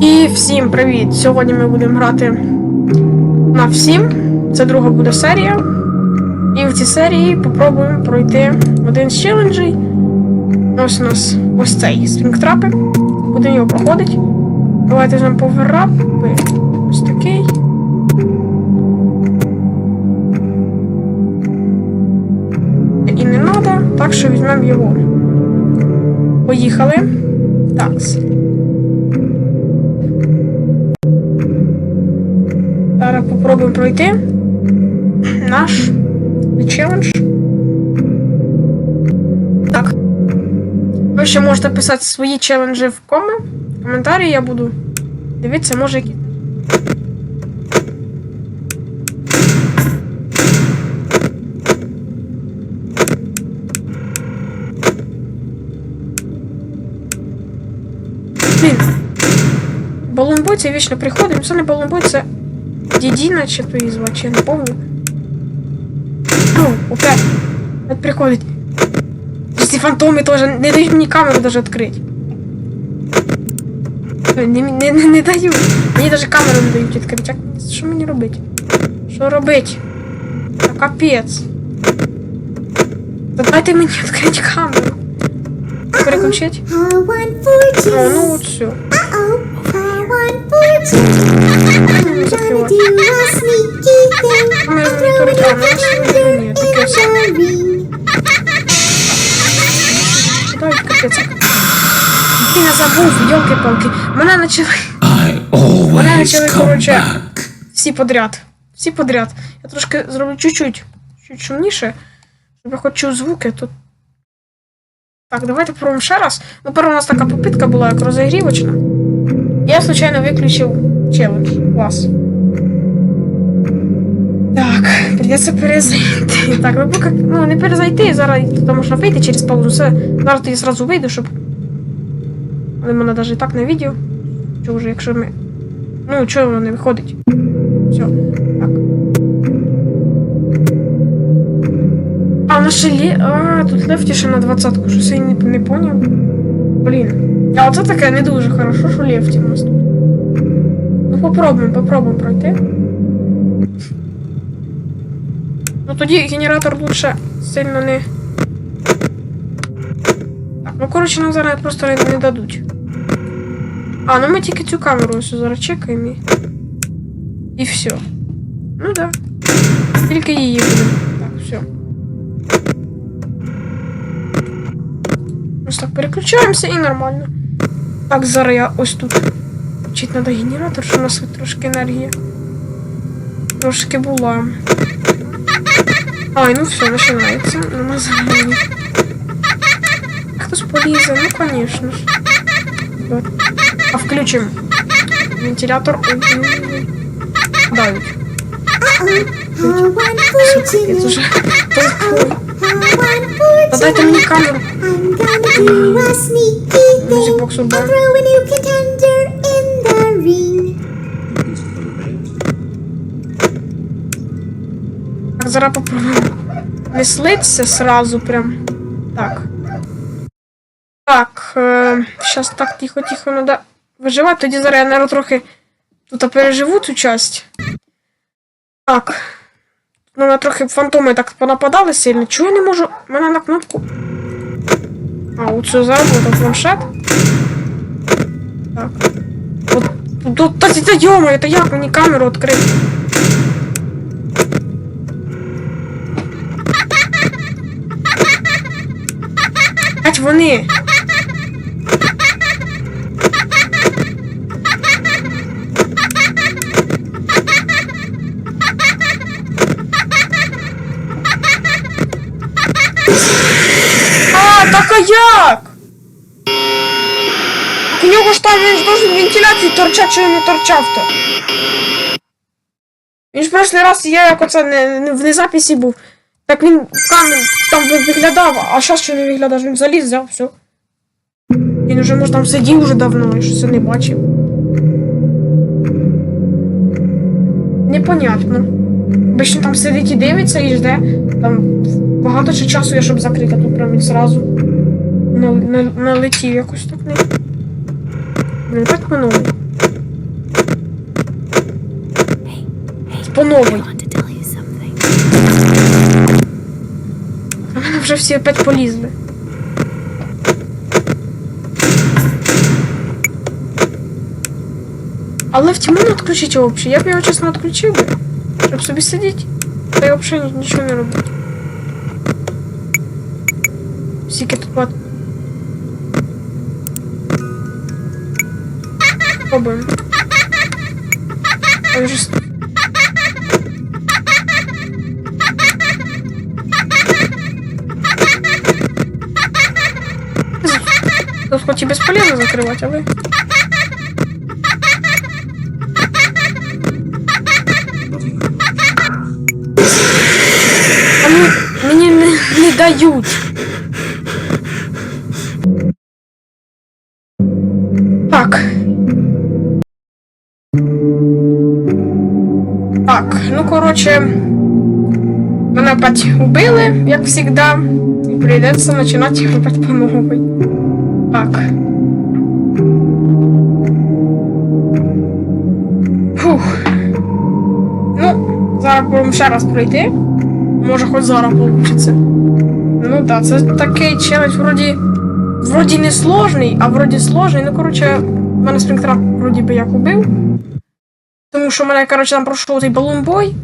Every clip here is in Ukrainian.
І всім привіт! Сьогодні ми будемо грати на всім. Це друга буде серія. І в цій серії попробуємо пройти один з челенджей. Ось у нас ось цей стрінгтрапи. Будемо його проходити. Давайте візьмемо поверап. Ось такий. І не треба, так що візьмемо його. Поїхали. Такс. Зараз попробуємо пройти наш челендж. Так. Ви ще можете писати свої челенджі в коми. Коментарі я буду дивитися, може які. Блін. Це вічно приходить, це не балумбой, це Дідіна чи то її звати, чи я не помню. Ну, опять. Опять приходить. Ці фантоми теж не дають мені камеру даже відкрити. Не, не, не, не дають. Мені даже камеру не дають відкрити. Як, що мені робити? Що робити? Та капець. Та дайте мені відкрити камеру. Переключить? How one for О, two. ну от все. Я забув, йолки-палки. Мене почали. Мене почали, коротше, всі подряд. Всі подряд. Я трошки зроблю чуть-чуть. Чуть шумніше. Щоб я хоч чув звуки, тут. Так, давайте попробуємо ще раз. Ну, перша у нас така попитка була як розігрівочна. Я, случайно, виключив челендж. Клас. Так, придеться перезайти. Так, ну поки. Ну, не перезайти, зараз туди можна вийти через паузу. Все. Зараз тоді зразу вийду, щоб. Але мене навіть так на відео. Що вже, якщо ми. Ну, чого воно не виходить? Все. Так. А, на шелі. А, тут лефтіше на 20-ку, щось я не, не поняв. Блін. А оце таке не дуже хорошо, що лефті у нас тут. Ну, попробуємо, попробуємо пройти. Ну тоді генератор лучше сильно не. Так, ну коротше, нам зараз просто не, не дадуть. А, ну ми тільки цю камеру ось зараз чекаємо і. І все. Ну да. Тільки її будемо. Так, все. Ось так переключаємося і нормально. Так, зараз я ось тут. Вчить треба генератор, щоб у нас хоч трошки енергії. Трошки була. Ай, ну все, починається. Ну, ми взагалі. Хтось полізе, ну конечно ж. Вот. А включим. Вентилятор. Давить. Капець уже. Uh-oh. How one for Та дайте two. мені камеру. Так, зараз попробуємо. Не слиться сразу прям. Так. Так. Е, так тихо-тихо надо виживати. Тоді зараз я, наверное, трохи тут переживу цю часть. Так. Ну, мене трохи фантоми так понападали сильно. Чого я не можу? У мене на кнопку. А, оцю заработав планшет. Так. От, тут, та, та, та, йома, это як мені камеру відкрити? Бать вони. Так а як? У нього ж там він ж должен вентиляцію торчати, що він не торчав-то. Він ж прошлий раз я як оце не, не, в незаписі був. Так він в камері там ви- виглядав, а зараз що не виглядає, він заліз, взяв, все. Він уже, може, там сидів уже давно, я щось не бачив. Непонятно. Обично там сидить і дивиться і жде. Там багато ще часу є, щоб закрити, тут прям на, Ну, на налетів якось так не. Блін, так по новій. По новій. А вже всі опять полізли. Але в тему не отключить вообще. Я б його чесно відключив би, щоб собі сидіти, та й взагалі нічого не робити. Він же хоть и бесполезно закрывать, а вы? А ну, мне не, не дают. Короче, мене опять убили, як всегда, і прийдеться починати опять по новой. Так. Фух. Ну, зараз будемо ще раз пройти. Може, хоч зараз вийде. Ну так, да, це такий челендж вроді. Вроді не сложний, а вроді сложний. Ну, коротше, мене спринтера вроді би як убив. Тому що мене, коротше, там пройшов цей балунбой.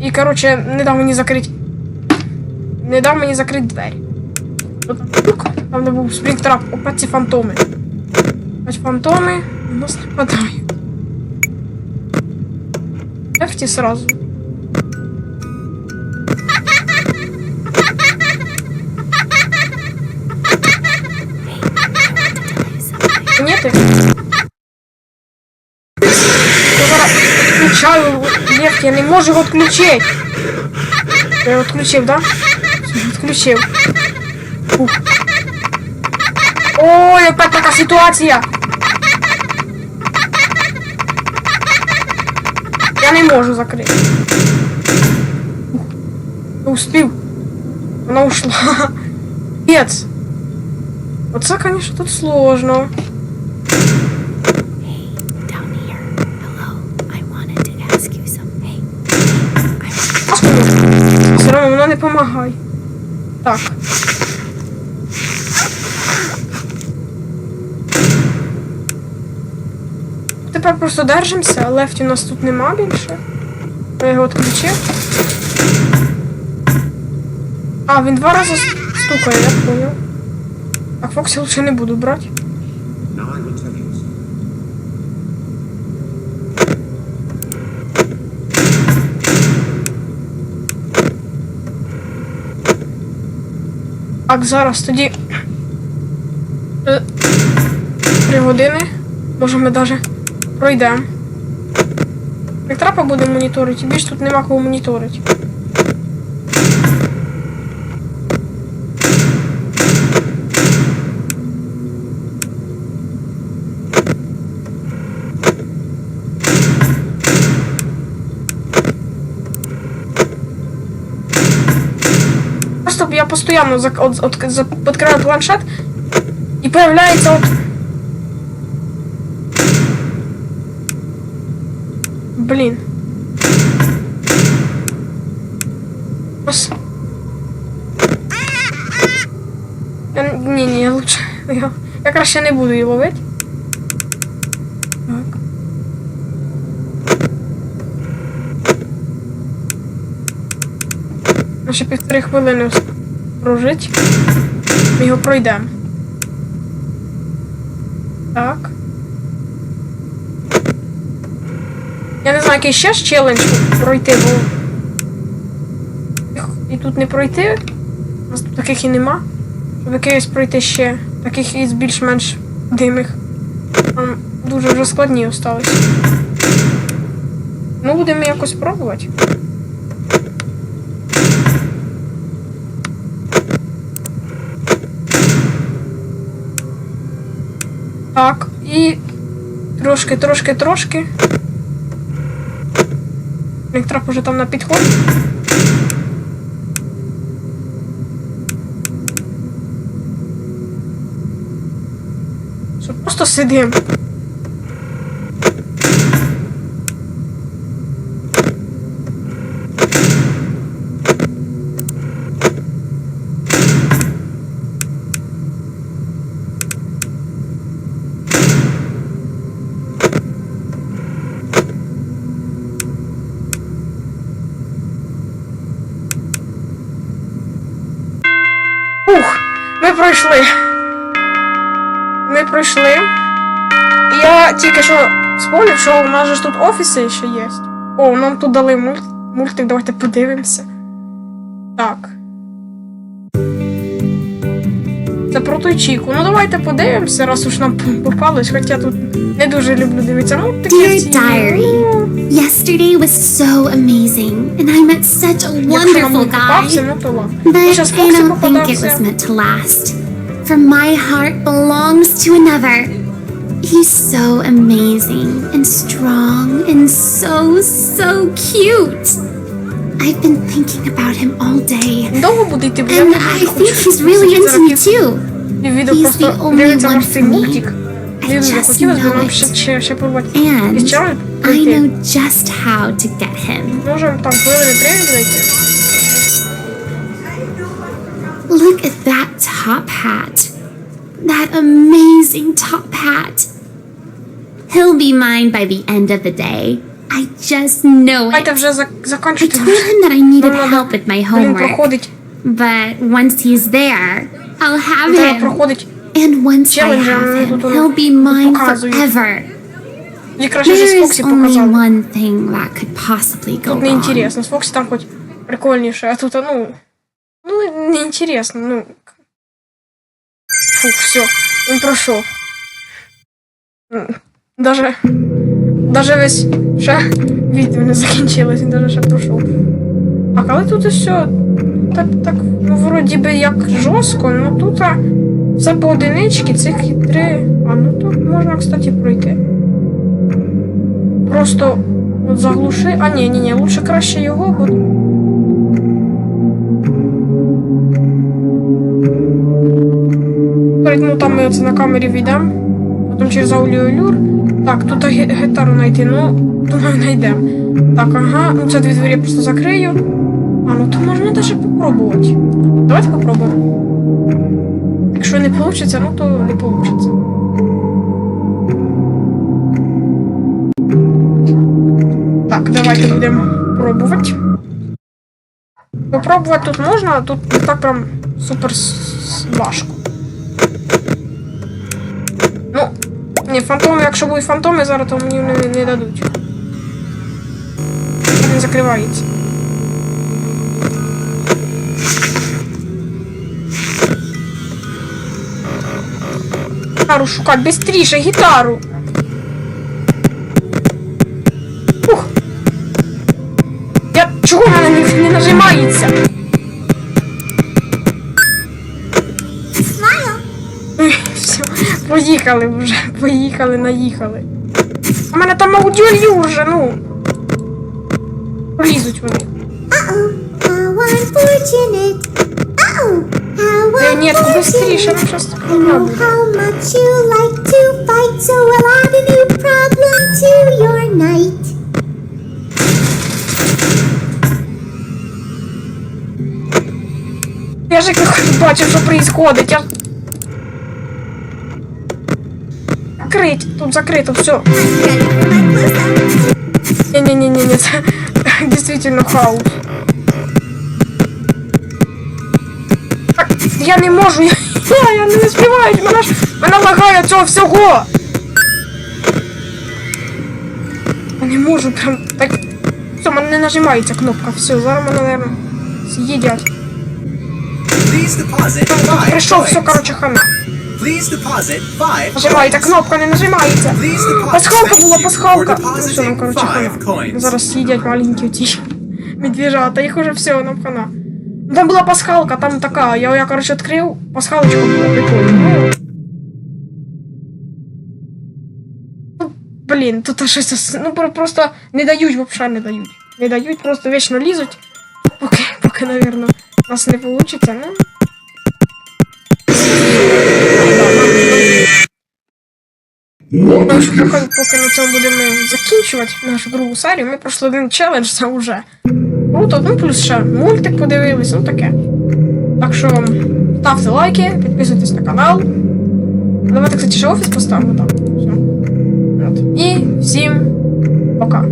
І, коротше, не дав мені закрити. Не дав мені закрити двері. Там де був спринтера, опять ці фантоми. Опять фантоми У нас нападають. Легті сразу. я не можу його відключити. Я його відключив, да? Все, Відключив. Ух. Ой, опять така ситуація. Я не можу закрити. Ух. Не успів. Вона ушла. Пец. Оце, конечно, тут сложно. Допомагає. Так. Тепер просто держимося, лефті у нас тут нема більше. Я його відключив. А, він два рази стукає, я понял. А Фоксі лучше не буду брати. Так, зараз тоді. е, Три години. Може ми навіть пройдемо. Як трапа буде моніторити, більш тут нема кого моніторити. Просто я постоянно зак- от, от, за- відкриваю планшет і появляється от. Блін. Ось. Я, ні, ні, я лучше. Я, я краще не буду її ловити. Так. Ну, Ще півтори хвилини прожить. Ми його пройдемо. Так. Я не знаю, який ще ж челендж пройти, бо. І тут не пройти. У нас тут таких і нема. Щоб якихось пройти ще. Таких із більш-менш димих. Там дуже вже складні остались. Ну, будемо якось пробувати. Так, і трошки, трошки, трошки. Електроп уже там на підході. Що просто сидимо. Ми пройшли. Ми пройшли. І я тільки що спомнив, що у нас же тут офіси ще є. О, нам тут дали мульт... мультик, давайте подивимося. Так. Це про той Чіку. Ну давайте подивимося, раз уж нам попалось, хоча тут не дуже люблю дивитися мультики. Dear diary, yesterday was so amazing, and I met such a wonderful попався, guy. ну то ладно. But I don't think it was meant to last. For my heart belongs to another. He's so amazing and strong and so, so cute. I've been thinking about him all day. Довго буде йти, бо я And не I дуже think хочу he's really сидіти into me зараз too. пів відео He's просто the only дивитися one наш цей for me. мультик. I Мені дуже just хотілося б know нам ще, it. ще, ще порвати. And Якийсь челендж I пройти. know just how to get him. Можемо там хвилини три знайти. Look at that top hat. That amazing top hat. He'll be mine by the end of the day. I just know Давайте it. вже зак- I закінчити. told him that I needed Нам help with my Блін, homework, проходить. but once he's there, I'll have Треба him. проходить. And once I Челендж, have а, him, тут он he'll be mine показує. forever. Мені краще вже з There is Фоксі only показали. one thing that could possibly go Тут не wrong. інтересно. З Фоксі там хоч прикольніше, а тут, ну. Ну, не інтересно, ну. Фух, все, пройшов. М, Даже. Даже весь ще відео не закінчилось, він даже ще пройшов. Так, але тут все так, так, ну, вроді би як жорстко, ну тут а, все по одиничці, цих і. А ну тут можна, кстати, пройти. Просто от заглуши. А ні, ні, ні, лучше краще його, бо. Перед, Ну там ми оце на камері війдемо. Потім через аудіолюр. Так, тут гі- гітару знайти, ну, думаю, знайдемо. Так, ага, ну це дві двері я просто закрию. А, ну то можна навіть попробувати. Давайте попробуємо. Якщо не вийде, ну то не вийде. Так, давайте будемо пробувати. Попробувати тут можна, а тут так прям супер важко. Ну, ні, фантоми, якщо будуть фантоми, зараз то мені не, не дадуть. Він закривається. Гітару шукати, бистріше, гітару. Поїхали вже, поїхали, наїхали. У мене там аудіолюр вже, ну. Лізуть вони. Е, Ні, ну a problem to your night. Я ж як бачив, що происходить. Я... Закрить, тут закрито, все. Не-не-не-не, це дійсно хаос. Так, я не можу, я, я, я не співаю, мене ж мене лагає цього всього. Я не можу прям так. Все, мене не нажимається кнопка, все, зараз мене, наверное, з'їдять. Please deposit five Прийшов, все, coins. короче, хана. Coins. кнопка не нажимається. Пасхалка була, пасхалка. Ну все, нам, короче, хана. Зараз їдять маленькі оці медвежата, їх уже все, нам хана. Ну, Там була пасхалка, там така, я, я короче, відкрив, пасхалочка була прикольна. Ну, Блін, тут щось, ос- ну просто не дають, вообще не дають. Не дають, просто вічно лізуть. Поки, поки, наверно, у нас не вийде, ну. Ну, поки, на цьому будемо закінчувати нашу другу серію, ми пройшли один челендж, це вже круто. Ну, плюс ще мультик подивились, ну таке. Так що ставте лайки, підписуйтесь на канал. Давайте, кстати, ще офіс поставимо там. Все. І всім пока.